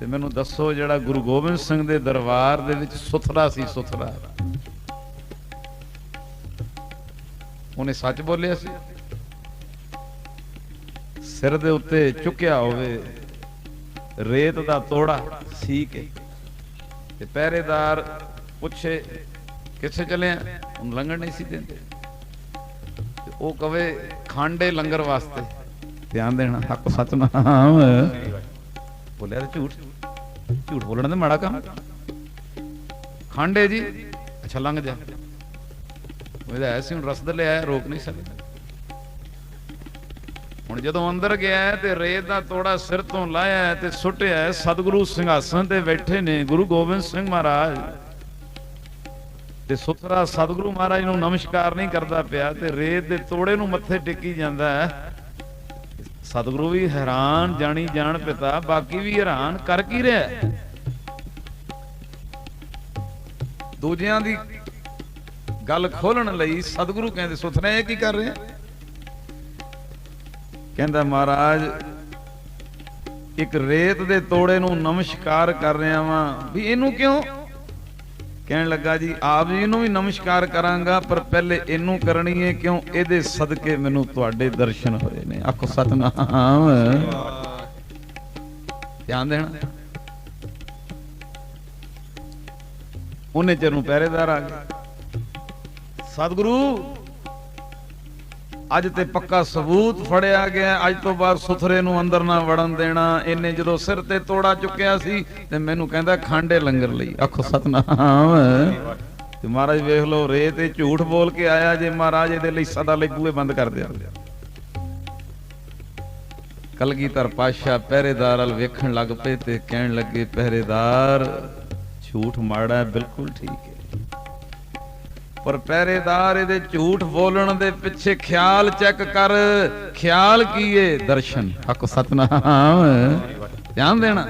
ਤੇ ਮੈਨੂੰ ਦੱਸੋ ਜਿਹੜਾ ਗੁਰੂ ਗੋਬਿੰਦ ਸਿੰਘ ਦੇ ਦਰਬਾਰ ਦੇ ਵਿੱਚ ਸੁਥਰਾ ਸੀ ਸੁਥਰਾ। ਉਹਨੇ ਸੱਚ ਬੋਲਿਆ ਸੀ। ਸਿਰ ਦੇ ਉੱਤੇ ਚੁੱਕਿਆ ਹੋਵੇ, ਰੇਤ ਦਾ ਤੋੜਾ ਸੀ ਕੇ। ਤੇ ਪਹਿਰੇਦਾਰ ਪੁੱਛੇ, ਕਿੱਥੇ ਚੱਲੇ ਆ? ਉਹਨੂੰ ਲੰਘਣ ਨਹੀਂ ਸੀ ਦਿੰਦੇ। ਤੇ ਉਹ ਕਵੇ, ਖਾਂਡੇ ਲੰਗਰ ਵਾਸਤੇ। ਧਿਆਨ ਦੇਣਾ ਹੱਕ ਸੱਚ ਸਤਨਾਮ। ਬੋਲਿਆ ਤੇ ਝੂਠ। ਝੂਠ ਬੋਲਣ ਦਾ ਮਾੜਾ ਕੰਮ? ਖਾਂਡੇ ਜੀ। ਅੱਛਾ, ਲੰਘ ਜਾ। ਉਹਦਾ ਐਸੀ ਹੁਣ ਰਸਦ ਲਿਆ ਰੋਕ ਨਹੀਂ ਸਕਦਾ। ਹੁਣ ਜਦੋਂ ਅੰਦਰ ਗਿਆ ਤੇ ਰੇਤ ਦਾ ਤੋੜਾ ਸਿਰ ਤੋਂ ਲਾਇਆ ਤੇ ਸੁੱਟਿਆ, ਸਤਿਗੁਰੂ ਸਿੰਘਾਸਨ ਤੇ ਬੈਠੇ ਨੇ, ਗੁਰੂ ਗੋਬਿੰਦ ਸਿੰਘ ਮਹਾਰਾਜ। ਤੇ ਸੁਤਰਾ ਸਤਿਗੁਰੂ ਮਹਾਰਾਜ ਨੂੰ ਨਮਸਕਾਰ ਨਹੀਂ ਕਰਦਾ ਪਿਆ ਤੇ ਰੇਤ ਦੇ ਤੋੜੇ ਨੂੰ ਮੱਥੇ ਟੇਕੀ ਜਾਂਦਾ ਹੈ। ਸਤਿਗੁਰੂ ਵੀ ਹੈਰਾਨ ਜਾਣੀ ਜਾਣ ਪਿਤਾ, ਬਾਕੀ ਵੀ ਹੈਰਾਨ ਕਰ ਕੀ ਰਿਹਾ? ਦੂਜਿਆਂ ਦੀ ਗੱਲ ਖੋਲਣ ਲਈ ਸਤਿਗੁਰੂ ਕਹਿੰਦੇ ਸੁਥਰਾ ਇਹ ਕੀ ਕਰ ਰਿਹਾ? ਕਹਿੰਦਾ, ਮਹਾਰਾਜ, ਇੱਕ ਰੇਤ ਦੇ ਤੋੜੇ ਨੂੰ ਨਮਸਕਾਰ ਕਰ ਰਿਹਾ ਵਾਂ, ਵੀ ਇਹਨੂੰ ਕਿਉਂ ਕਹਿਣ ਲੱਗਾ ਜੀ, ਆਪ ਜੀ ਨੂੰ ਵੀ ਨਮਸਕਾਰ ਕਰਾਂਗਾ, ਪਰ ਪਹਿਲੇ ਇਹਨੂੰ ਕਰਨੀ ਹੈ ਕਿਉਂ ਇਹਦੇ ਸਦਕੇ ਮੈਨੂੰ ਤੁਹਾਡੇ ਦਰਸ਼ਨ ਹੋਏ ਨੇ। ਆਖੋ, ਸਤਨਾਮ। ਧਿਆਨ ਦੇਣਾ। ਉਹਨੇ ਚਿਰ ਨੂੰ ਪਹਿਰੇਦਾਰ ਆ ਗਿਆ ਸਤਿਗੁਰੂ ਅੱਜ ਤੇ ਪੱਕਾ ਸਬੂਤ ਫੜਿਆ ਗਿਆ। ਅੱਜ ਤੋਂ ਬਾਅਦ ਸੁਥਰੇ ਨੂੰ ਅੰਦਰ ਨਾ ਵੜਨ ਦੇਣਾ। ਇਹਨੇ ਜਦੋਂ ਸਿਰ ਤੇ ਤੋੜਾ ਚੁੱਕਿਆ ਸੀ ਤੇ ਮੈਨੂੰ ਕਹਿੰਦਾ, ਖਾਂਡੇ ਲੰਗਰ ਲਈ। ਆਖੋ, ਸਤਨਾਮ। ਤੇ ਮਹਾਰਾਜ ਵੇਖ ਲਓ, ਰੇ ਤੇ ਝੂਠ ਬੋਲ ਕੇ ਆਇਆ ਜੇ ਮਹਾਰਾਜ ਇਹਦੇ ਲਈ ਸਦਾ ਲਈ ਬੂਹੇ ਬੰਦ ਕਰ ਦਿਆ। ਕਲਗੀਧਰ ਪਾਸ਼ਾ ਪਹਿਰੇਦਾਰ ਵੱਲ ਵੇਖਣ ਲੱਗ ਪਏ ਤੇ ਕਹਿਣ ਲੱਗੇ, ਪਹਿਰੇਦਾਰ, ਝੂਠ ਮਾੜਾ ਬਿਲਕੁਲ ਠੀਕ ਹੈ। ਪਰ ਪਹਿਰੇਦਾਰ ਇਹਦੇ ਝੂਠ ਬੋਲਣ ਦੇ ਪਿੱਛੇ ਖਿਆਲ ਚੈੱਕ ਕਰ। ਖਿਆਲ ਕੀ ਏ ਦਰਸ਼ਨ। ਹੱਕ ਸਤਨਾਮ। ਧਿਆਨ ਦੇਣਾ।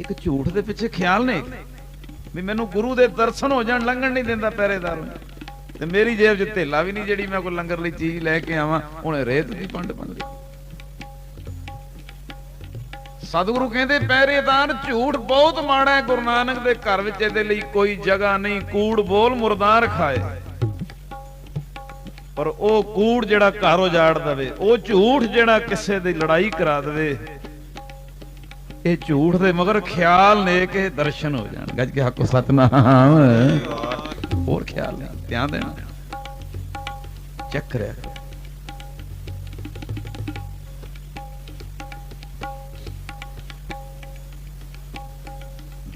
ਇੱਕ ਝੂਠ ਦੇ ਪਿੱਛੇ ਖਿਆਲ ਨੇ ਵੀ ਮੈਨੂੰ ਗੁਰੂ ਦੇ ਦਰਸ਼ਨ ਹੋ ਜਾਣ, ਲੰਘਣ ਨਹੀਂ ਦਿੰਦਾ ਪਹਿਰੇਦਾਰ ਨੂੰ। ਤੇ ਮੇਰੀ ਜੇਬ 'ਚ ਧੇਲਾ ਵੀ ਨਹੀਂ ਜਿਹੜੀ ਮੈਂ ਕੋਈ ਲੰਗਰ ਲਈ ਚੀਜ਼ ਲੈ ਕੇ ਆਵਾਂ। ਉਹਨੇ ਰੇਤ ਦੀ ਪੰਡ ਪੰਡ ਸਤਿਗੁਰੂ ਕਹਿੰਦੇ, ਪਹਿਰੇਦਾਰ ਝੂਠ ਬਹੁਤ ਮਾੜਾ ਹੈ, ਗੁਰੂ ਨਾਨਕ ਦੇ ਘਰ ਵਿੱਚ ਇਹਦੇ ਲਈ ਕੋਈ ਜਗ੍ਹਾ ਨਹੀਂ, ਕੂੜ ਬੋਲ ਮੁਰਦਾਰ ਖਾਏ। ਪਰ ਉਹ ਕੂੜ ਜਿਹੜਾ ਘਰ ਉਜਾੜ ਦਵੇ, ਉਹ ਝੂਠ ਜਿਹੜਾ ਕਿਸੇ ਦੀ ਲੜਾਈ ਕਰਾ ਦਵੇ, ਇਹ ਝੂਠ ਦੇ ਮਗਰ ਖਿਆਲ ਨੇ ਕਿ ਦਰਸ਼ਨ ਹੋ ਜਾਣ। ਗੱਜ ਕੇ ਹੱਕੋ ਸਤਨਾਮ। ਹੋਰ ਖਿਆਲ ਨਹੀਂ, ਧਿਆਨ ਦੇਣਾ। ਚੈੱਕ ਕਰਿਆ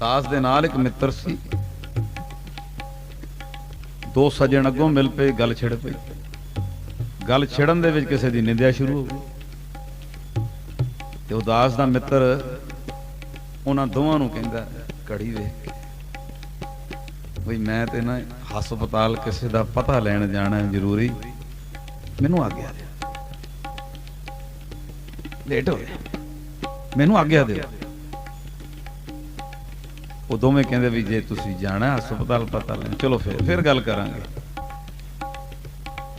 ਦਾਸ ਦੇ ਨਾਲ ਇੱਕ ਮਿੱਤਰ ਸੀ। ਦੋ ਸੱਜਣ ਅੱਗੋਂ ਮਿਲ ਪਏ, ਗੱਲ ਛਿੜ ਪਈ। ਗੱਲ ਛਿੜਨ ਦੇ ਵਿੱਚ ਕਿਸੇ ਦੀ ਨਿੰਦਿਆ ਸ਼ੁਰੂ ਹੋ ਗਈ। ਤੇ ਉਦਾਸ ਦਾ ਮਿੱਤਰ ਉਹਨਾਂ ਦੋਵਾਂ ਨੂੰ ਕਹਿੰਦਾ, ਘੜੀ ਵੇਖ ਕੇ ਮੈਂ ਤੇ ਨਾ ਹਸਪਤਾਲ ਕਿਸੇ ਦਾ ਪਤਾ ਲੈਣ ਜਾਣਾ ਜ਼ਰੂਰੀ, ਮੈਨੂੰ ਆਗਿਆ ਦਿਓ। ਲੇਟ ਹੋ ਗਿਆ। ਮੈਨੂੰ ਆਗਿਆ ਦਿਓ। ਉਹ ਦੋਵੇਂ ਕਹਿੰਦੇ ਵੀ ਜੇ ਤੁਸੀਂ ਜਾਣਾ, ਹਸਪਤਾਲ ਪਤਾ ਲੈਣ। ਚਲੋ ਫਿਰ ਫਿਰ ਗੱਲ ਕਰਾਂਗੇ।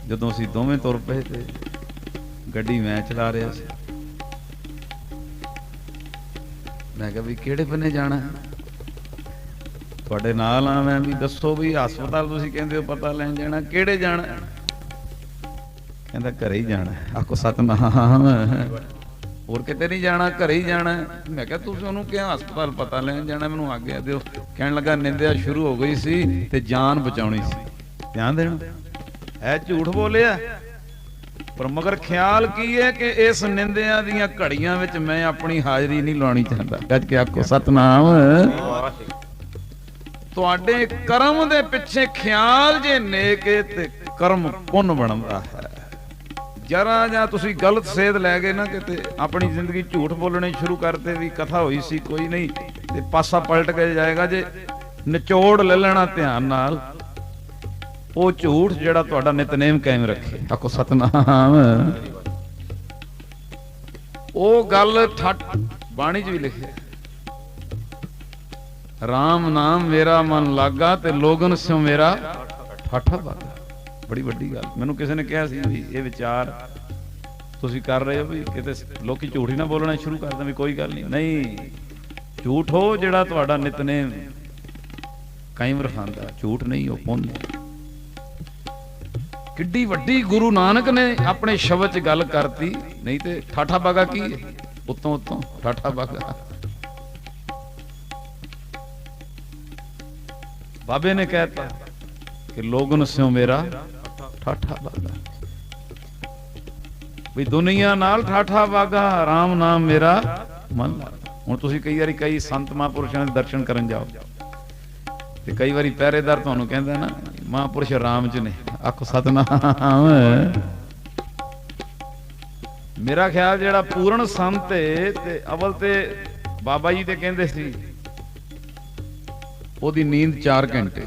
ਜਦੋਂ ਅਸੀਂ ਦੋਵੇਂ ਤੁਰ ਪਏ ਤੇ ਗੱਡੀ ਮੈਂ ਚਲਾ ਰਿਹਾ ਸੀ। ਮੈਂ ਕਿਹਾ ਵੀ ਕਿਹੜੇ ਬੰਨੇ ਜਾਣਾ? ਤੁਹਾਡੇ ਨਾਲ ਆ ਮੈਂ ਵੀ ਦੱਸੋ ਵੀ ਹਸਪਤਾਲ ਤੁਸੀਂ ਕਹਿੰਦੇ ਹੋ ਪਤਾ ਲੈਣ ਜਾਣਾ, ਕਿਹੜੇ ਜਾਣਾ? ਕਹਿੰਦਾ ਘਰੇ ਹੀ ਜਾਣਾ। ਆਖੋ, ਸਤਨਾਮ। ਹੋਰ ਕਿਤੇ ਨਹੀਂ ਜਾਣਾ ਘਰੇ ਹੀ ਜਾਣਾ। ਮੈਂ ਕਿਹਾ ਤੁਸੀਂ ਉਹਨੂੰ ਕਿਹਾ ਹਸਪਤਾਲ ਪਤਾ ਲੈਣ ਜਾਣਾ ਮੈਨੂੰ ਆਗਿਆ ਦਿਓ। ਕਹਿਣ ਲੱਗਾ ਨਿੰਦਿਆ ਸ਼ੁਰੂ ਹੋ ਗਈ ਸੀ ਤੇ ਜਾਨ ਬਚਾਉਣੀ ਸੀ। ਧਿਆਨ ਦੇਣਾ। ਐ ਝੂਠ ਬੋਲਿਆ? ਪਰ ਮਗਰ ਖਿਆਲ ਕੀ ਹੈ ਕਿ ਇਸ ਨਿੰਦਿਆਂ ਦੀਆਂ ਘੜੀਆਂ ਵਿੱਚ ਮੈਂ ਆਪਣੀ ਹਾਜ਼ਰੀ ਨਹੀਂ ਲਾਉਣੀ ਚਾਹੁੰਦਾ? ਗੱਜ ਕੇ ਆਖੋ ਸਤਨਾਮ। ਤੁਹਾਡੇ ਕਰਮ ਦੇ ਪਿੱਛੇ ਖਿਆਲ ਜੇ ਨੇਕ ਤੇ ਕਰਮ ਪੁੰਨ ਬਣਦਾ ਹੈ। ਜਰਾ ਜਾਂ ਤੁਸੀਂ ਗਲਤ ਸੇਧ ਲੈ ਗਏ ਨਾ ਕਿਤੇ ਆਪਣੀ ਜ਼ਿੰਦਗੀ ਝੂਠ ਬੋਲਣੇ ਸ਼ੁਰੂ ਕਰਤੇ ਵੀ ਕਥਾ ਹੋਈ ਸੀ, ਕੋਈ ਨਹੀਂ, ਤੇ ਪਾਸਾ ਪਲਟ ਕੇ ਜਾਏਗਾ ਜੇ ਨਿਚੋੜ ਲੈ ਲੈਣਾ ਧਿਆਨ ਨਾਲ। ਉਹ ਝੂਠ ਜਿਹੜਾ ਤੁਹਾਡਾ ਨਿਤਨੇਮ ਕਾਇਮ ਰੱਖੇ। ਆਖੋ ਸਤਨਾਮ। ਉਹ ਗੱਲ ਠੱਟ ਬਾਣੀ 'ਚ ਵੀ ਲਿਖਿਆ। RAM ਨਾਮ ਮੇਰਾ ਮਨ ਲਾਗਾ ਤੇ ਲੋਗਨ ਸਿਓ ਮੇਰਾ ਠਾਠਾ ਬਾਗਾ ਬੜੀ ਵੱਡੀ ਗੱਲ। ਮੈਨੂੰ ਕਿਸੇ ਨੇ ਕਿਹਾ ਸੀ ਵੀ ਇਹ ਵਿਚਾਰ ਤੁਸੀਂ ਕਰ ਰਹੇ ਹੋ ਵੀ ਕਿਤੇ ਲੋਕੀ ਝੂਠ ਹੀ ਨਾ ਬੋਲਣਾ ਸ਼ੁਰੂ ਕਰ ਦੇਣ ਵੀ ਕੋਈ ਗੱਲ ਨਹੀਂ। ਨਹੀਂ, ਝੂਠ ਹੋ ਜਿਹੜਾ ਤੁਹਾਡਾ ਨਿਤਨੇਮ ਕਾਇਮ ਰਖਾਂਦਾ, ਝੂਠ ਨਹੀਂ, ਉਹ ਪੁੰਨ ਕਿੱਡੀ ਵੱਡੀ ਗੁਰੂ ਨਾਨਕ ਨੇ ਆਪਣੇ ਸ਼ਬਦ 'ਚ ਗੱਲ ਕਰਤੀ, ਨਹੀਂ ਤੇ ਠਾਠਾ ਬਾਗਾ ਕੀ ਹੈ? ਉਤੋਂ ਉਤੋਂ ਠਾਠਾ ਬਾਗਾ। ਬਾਬੇ ਨੇ ਕਹਿਤਾ ਕਿ ਲੋਗਨ ਸਿਓ ਮੇਰਾ ਠਾਠਾ ਬਾਗਾ ਵੀ ਦੁਨੀਆ ਨਾਲ ਠਾਠਾ ਬਾਗਾ ਰਾਮ ਨਾਮ ਮੇਰਾ ਮਨ ਹੁਣ ਤੁਸੀਂ ਕਈ ਵਾਰੀ ਕਈ ਸੰਤ ਮਹਾਂਪੁਰਸ਼ਾਂ ਦੇ ਦਰਸ਼ਨ ਕਰਨ ਜਾਓ। ਤੇ ਕਈ ਵਾਰੀ ਪਹਿਰੇਦਾਰ ਤੁਹਾਨੂੰ ਕਹਿੰਦਾ ਨਾ, ਮਹਾਂਪੁਰਸ਼ ਰਾਮ ਚ ਨੇ। ਆਖੋ, ਸਤਨਾਮ। ਮੇਰਾ ਖਿਆਲ ਜਿਹੜਾ ਪੂਰਨ ਸੰਤ ਏ ਤੇ ਅਵਲ ਤੇ ਬਾਬਾ ਜੀ ਤੇ ਕਹਿੰਦੇ ਸੀ, ਉਹਦੀ ਨੀਂਦ 4 ਘੰਟੇ।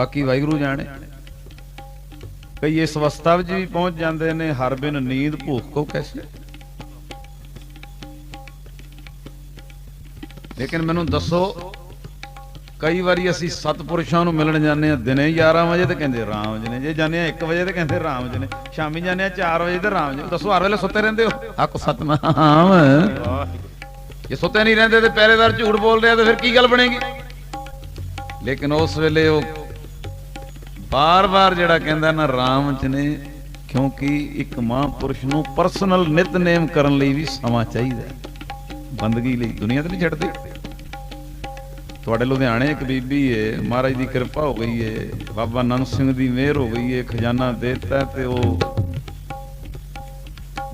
ਬਾਕੀ ਵਾਹਿਗੁਰੂ ਜਾਣੇ। ਕਈ ਇਸ ਅਵਸਥਾ ਵਿੱਚ ਵੀ ਪਹੁੰਚ ਜਾਂਦੇ ਨੇ, ਹਰ ਬਿਨ ਨੀਂਦ ਭੂਖ ਕੋ ਕੈਸੇ? ਲੇਕਿਨ ਮੈਨੂੰ ਦੱਸੋ, ਕਈ ਵਾਰੀ ਅਸੀਂ ਸਤਪੁਰਸ਼ਾਂ ਨੂੰ ਮਿਲਣ ਜਾਂਦੇ ਆ ਦਿਨੇ 11 ਵਜੇ ਤੇ ਕਹਿੰਦੇ ਰਾਮ ਜੀ ਨੇ, ਜੇ ਜਾਂਦੇ ਆ 1 ਵਜੇ ਤੇ ਕਹਿੰਦੇ ਰਾਮ ਜੀ ਨੇ, ਸ਼ਾਮੀ ਜਾਂਦੇ ਆ 4 ਵਜੇ ਤੇ ਰਾਮ ਜੀ ਦੱਸੋ, ਹਰ ਵੇਲੇ ਸੁੱਤੇ ਰਹਿੰਦੇ ਹੋ? ਆਕੋ ਸਤਨਾਮ। ਜੇ ਸੁੱਤੇ ਨਹੀਂ ਰਹਿੰਦੇ ਤੇ ਪਹਿਰੇਦਾਰ ਝੂਠ ਬੋਲ ਰਿਹਾ ਤੇ ਫਿਰ ਕੀ ਗੱਲ ਬਣੇਗੀ? ਲੇਕਿਨ ਉਸ ਵੇਲੇ ਉਹ ਬਾਰ-ਬਾਰ ਜਿਹੜਾ ਕਹਿੰਦਾ ਨਾ ਰਾਮ ਚ ਨੇ, ਕਿਉਂਕਿ ਇੱਕ ਮਹਾਂਪੁਰਸ਼ ਨੂੰ ਪਰਸਨਲ ਨਿਤਨੇਮ ਕਰਨ ਲਈ ਵੀ ਸਮਾਂ ਚਾਹੀਦਾ ਬੰਦਗੀ ਲਈ, ਦੁਨੀਆ ਤੇ ਨਹੀਂ ਛੱਡਦੇ। ਤੁਹਾਡੇ ਲੁਧਿਆਣੇ ਇੱਕ ਬੀਬੀ ਏ, ਮਹਾਰਾਜ ਦੀ ਕਿਰਪਾ ਹੋ ਗਈ ਏ, ਬਾਬਾ ਨੰਦ ਸਿੰਘ ਦੀ ਮਿਹਰ ਹੋ ਗਈ ਏ, ਖਜ਼ਾਨਾ ਦੇ ਦਿੱਤਾ ਤੇ ਉਹ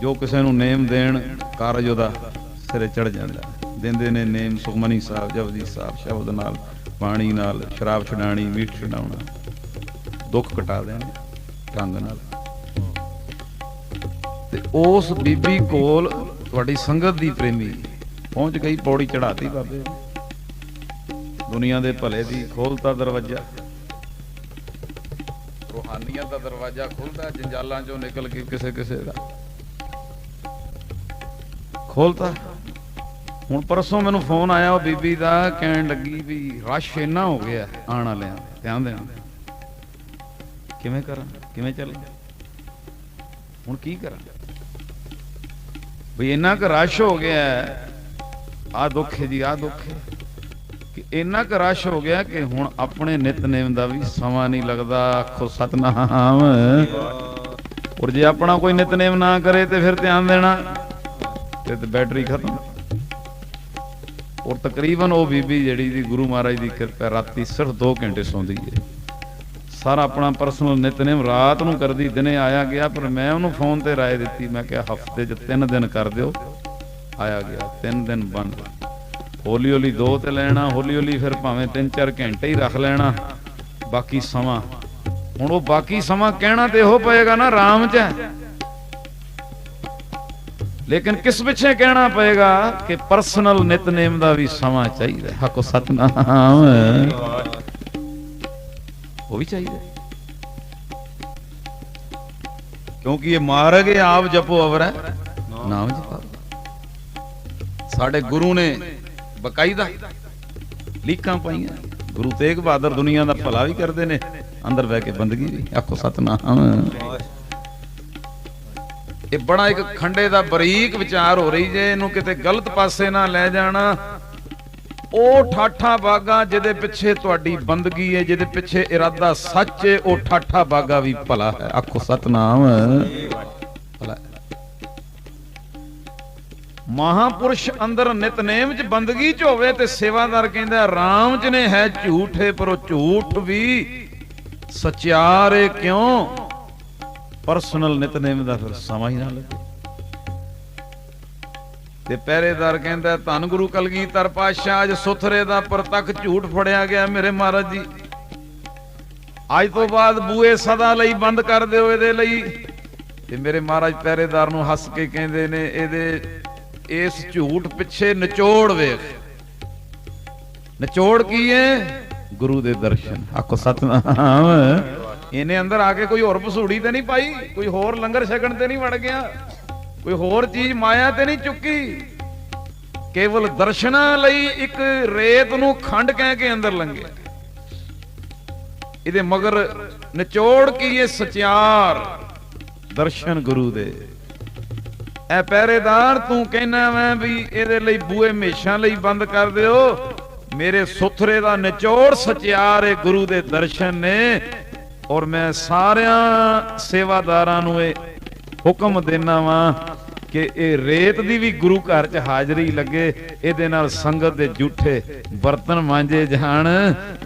ਜੋ ਕਿਸੇ ਨੂੰ ਨੇਮ ਦੇਣ, ਕਾਰਜ ਉਹਦਾ ਸਿਰੇ ਚੜ ਜਾਂਦਾ ਦਿੰਦੇ ਨੇ ਨੇਮ ਸੁਖਮਨੀ ਸਾਹਿਬ, ਜਪਜੀ ਸਾਹਿਬ, ਸ਼ਬਦ ਨਾਲ ਪਾਣੀ ਨਾਲ, ਸ਼ਰਾਬ ਛਡਾਣੀ ਮੀਟ ਛਡਾਉਣਾ। ਦੁੱਖ ਕਟਾ ਦੇਣੇ ਢੰਗ ਨਾਲ। ਤੇ ਉਸ ਬੀਬੀ ਕੋਲ ਤੁਹਾਡੀ ਸੰਗਤ ਦੀ ਪ੍ਰੇਮੀ ਪਹੁੰਚ ਗਈ ਪੌੜੀ ਚੜਾਤੀ ਬਾਬੇ ਨੇ। ਦੁਨੀਆ ਦੇ ਭਲੇ ਦੀ ਖੋਲਤਾ ਦਰਵਾਜ਼ਾ। ਰੂਹਾਨੀਅਤ ਦਾ ਦਰਵਾਜ਼ਾ ਖੁੱਲਦਾ ਜੰਜਾਲਾਂ ਚੋਂ ਨਿਕਲ ਕੇ ਕਿਸੇ ਕਿਸੇ ਦਾ। ਖੋਲਤਾ। ਹੁਣ ਪਰਸੋਂ ਮੈਨੂੰ ਫੋਨ ਆਇਆ ਉਹ ਬੀਬੀ ਦਾ ਕਹਿਣ ਲੱਗੀ ਵੀ ਰਸ਼ ਇੰਨਾ ਹੋ ਗਿਆ ਆਣ ਵਾਲਿਆਂ ਦਾ, ਧਿਆਨ ਦੇਣਾ ਕਿਵੇਂ ਕਰਾਂ? ਕਿਵੇਂ ਚੱਲਾਂ? ਹੁਣ ਕੀ ਕਰਾਂ? ਵੀ ਇੰਨਾ ਕੁ ਰਸ਼ ਹੋ ਗਿਆ ਆ ਦੁੱਖ ਹੈ ਜੀ ਆ ਦੁੱਖ ਹੈ। ਕਿ ਇੰਨਾ ਕੁ ਰਸ਼ ਹੋ ਗਿਆ ਕਿ ਹੁਣ ਆਪਣੇ ਨਿਤਨੇਮ ਦਾ ਵੀ ਸਮਾਂ ਨਹੀਂ ਲੱਗਦਾ। ਆਖੋ ਸਤਨਾਮ। ਔਰ ਜੇ ਆਪਣਾ ਕੋਈ ਨਿਤਨੇਮ ਨਾ ਕਰੇ ਤੇ ਫਿਰ ਧਿਆਨ ਦੇਣਾ, ਤੇ ਬੈਟਰੀ ਖਤਮ। ਔਰ ਤਕਰੀਬਨ ਉਹ ਬੀਬੀ ਜਿਹੜੀ ਦੀ ਗੁਰੂ ਮਹਾਰਾਜ ਦੀ ਕਿਰਪਾ ਰਾਤੀ ਸਿਰਫ 2 ਘੰਟੇ ਸੌਂਦੀ ਹੈ। ਸਾਰਾ ਆਪਣਾ ਪਰਸਨਲ ਨਿਤਨੇਮ ਰਾਤ ਨੂੰ ਕਰਦੀ, ਦਿਨੇ ਆਇਆ ਗਿਆ, ਪਰ ਮੈਂ ਉਹਨੂੰ ਫੋਨ ਤੇ ਰਾਏ ਦਿੱਤੀ। ਮੈਂ ਕਿਹਾ, ਹਫ਼ਤੇ 'ਚ ਤਿੰਨ ਦਿਨ ਕਰ ਦਿਓ। ਆਇਆ ਗਿਆ, ਤਿੰਨ ਦਿਨ ਬੰਦ। ਹੌਲੀ ਹੌਲੀ ਦੋ ਤੇ ਲੈਣਾ ਹੌਲੀ ਹੌਲੀ ਫਿਰ ਭਾਵੇਂ 3-4 ਘੰਟੇ ਹੀ ਰੱਖ ਲੈਣਾ। ਬਾਕੀ ਸਮਾਂ। ਹੁਣ ਉਹ ਬਾਕੀ ਸਮਾਂ ਕਹਿਣਾ ਤੇ ਇਹੋ ਪਏਗਾ ਨਾ ਰਾਮ 'ਚ ਲੇਕਿਨ ਕਿਸ ਪਿੱਛੇ ਕਹਿਣਾ ਪਏਗਾ ਕਿ ਪਰਸਨਲ ਨਿਤਨੇਮ ਦਾ ਵੀ ਸਮਾਂ ਚਾਹੀਦਾ ਹੈ। ਸਤਨਾਮ। ਉਹ ਵੀ ਚਾਹੀਦਾ ਕਿਉਂਕਿ ਇਹ ਮਾਰਗ ਇਹ ਆਪ ਜਪੋ ਅਵਰ ਹੈ। ਨਾਮ ਜਪੋ। ਸਾਡੇ ਗੁਰੂ ਨੇ ਬਕਾਇਦਾ ਲੀਕਾਂ ਪਾਈਆਂ। ਗੁਰੂ ਤੇਗ ਬਹਾਦਰ ਦੁਨੀਆ ਦਾ ਭਲਾ ਵੀ ਕਰਦੇ ਨੇ ਅੰਦਰ ਬਹਿ ਕੇ ਬੰਦਗੀ ਵੀ। ਆਖੋ ਸਤਨਾਮ। ਇਹ ਬੜਾ ਇੱਕ ਖੰਡੇ ਦਾ ਬਰੀਕ ਵਿਚਾਰ ਹੋ ਰਹੀ ਜੇ ਇਹਨੂੰ ਕਿਤੇ ਗਲਤ ਪਾਸੇ ਨਾ ਲੈ ਜਾਣਾ। ਉਹ ਠਾਠਾ ਬਾਗਾ ਜਿਹਦੇ ਪਿੱਛੇ ਤੁਹਾਡੀ ਬੰਦਗੀ ਹੈ, ਜਿਹਦੇ ਪਿੱਛੇ ਇਰਾਦਾ ਸੱਚ ਹੈ, ਉਹ ਠਾਠਾ ਬਾਗਾ ਵੀ ਭਲਾ ਹੈ। ਆਖੋ ਸਤਨਾਮ। ਭਲਾ ਮਹਾਪੁਰਸ਼ ਅੰਦਰ ਨਿਤਨੇਮ ਚ ਬੰਦਗੀ ਚ ਹੋਵੇ ਤੇ ਸੇਵਾਦਾਰ ਕਹਿੰਦਾ, ਰਾਮ ਚ ਨੇ ਹੈ ਝੂਠ ਝੂਠੇ ਪਰ ਉਹ ਝੂਠ ਵੀ ਸਚਿਆਰੇ ਕਿਉਂ? ਪਰਸਨਲ ਨਿਤਨੇਮ ਦਾ ਫਿਰ ਸਮਾਂ ਹੀ ਨਾ ਲੱਗੇ। ਤੇ ਪਹਿਰੇਦਾਰ ਕਹਿੰਦਾ, ਧੰਨ ਗੁਰੂ ਕਲਗੀਧਰ ਪਾਤਸ਼ਾਹ, ਅੱਜ ਸੁਥਰੇ ਦਾ ਪ੍ਰਤੱਖ ਝੂਠ ਫੜਿਆ ਗਿਆ ਮੇਰੇ ਮਹਾਰਾਜ ਜੀ। ਅੱਜ ਤੋਂ ਬਾਅਦ ਬੂਏ ਸਦਾ ਲਈ ਬੰਦ ਕਰ ਦਿਓ ਇਹਦੇ ਲਈ। ਤੇ ਮੇਰੇ ਮਹਾਰਾਜ ਪਹਿਰੇਦਾਰ ਨੂੰ ਹੱਸ ਕੇ ਕਹਿੰਦੇ ਨੇ, ਇਹਦੇ, ਇਸ ਝੂਠ ਪਿੱਛੇ ਨਿਚੋੜ ਵੇਖ। ਨਿਚੋੜ ਕੀ ਹੈ ਗੁਰੂ ਦੇ ਦਰਸ਼ਨ। ਆਖੋ, ਸਤਨਾਮ। ਇਹਨੇ ਅੰਦਰ ਆ ਕੇ ਕੋਈ ਹੋਰ ਪਸੂੜੀ ਤੇ ਨਹੀਂ ਪਾਈ, ਕੋਈ ਹੋਰ ਲੰਗਰ ਛਕਣ ਤੇ ਨਹੀਂ ਵੜ ਗਿਆ। ਕੋਈ ਹੋਰ ਚੀਜ਼ ਮਾਇਆ ਤੇ ਨਹੀਂ ਚੁੱਕੀ। ਕੇਵਲ ਦਰਸ਼ਨਾਂ ਲਈ ਇੱਕ ਰੇਤ ਨੂੰ ਖੰਡ ਕਹਿ ਕੇ ਅੰਦਰ ਲੰਗੇ ਇਹਦੇ ਮਗਰ ਨਿਚੋੜ ਕੀ ਇਹ ਸਚਿਆਰ? ਦਰਸ਼ਨ ਗੁਰੂ ਦੇ। ਐ ਪਹਿਰੇਦਾਰ ਤੂੰ ਕਹਿਣਾ ਮੈਂ ਵੀ ਇਹਦੇ ਲਈ ਬੂਏ ਹਮੇਸ਼ਾ ਲਈ ਬੰਦ ਕਰ ਦਿਓ। ਮੇਰੇ ਸੁਥਰੇ ਦਾ ਨਿਚੋੜ ਸਚਿਆਰ ਏ ਗੁਰੂ ਦੇ ਦਰਸ਼ਨ ਨੇ। ਔਰ ਮੈਂ ਸਾਰਿਆਂ ਸੇਵਾਦਾਰਾਂ ਨੂੰ ਇਹ ਹੁਕਮ ਦੇਣਾ ਵਾਂ ਕਿ ਇਹ ਰੇਤ ਦੀ ਵੀ ਗੁਰੂ ਘਰ 'ਚ ਹਾਜ਼ਰੀ ਲੱਗੇ, ਇਹਦੇ ਨਾਲ ਸੰਗਤ ਦੇ ਝੂਠੇ ਬਰਤਨ ਮਾਂਜੇ ਜਾਣ।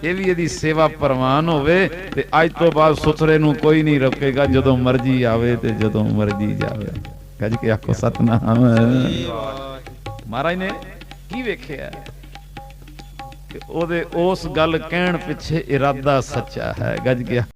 ਇਹ ਵੀ ਇਹਦੀ ਸੇਵਾ ਪ੍ਰਵਾਨ ਹੋਵੇ ਤੇ ਅੱਜ ਤੋਂ ਬਾਅਦ ਸੁਥਰੇ ਨੂੰ ਕੋਈ ਨਹੀਂ ਰੋਕੇਗਾ, ਜਦੋਂ ਮਰਜ਼ੀ ਆਵੇ ਤੇ ਜਦੋਂ ਮਰਜ਼ੀ ਜਾਵੇ। ਗੱਜ ਕੇ ਆਖੋ ਸਤਨਾਮ। ਮਹਾਰਾਜ ਨੇ ਕੀ ਵੇਖਿਆ? ਕਿ ਉਹਦੇ ਉਸ ਗੱਲ ਕਹਿਣ ਪਿੱਛੇ ਇਰਾਦਾ ਸੱਚਾ ਹੈ। ਗੱਜ ਗਿਆ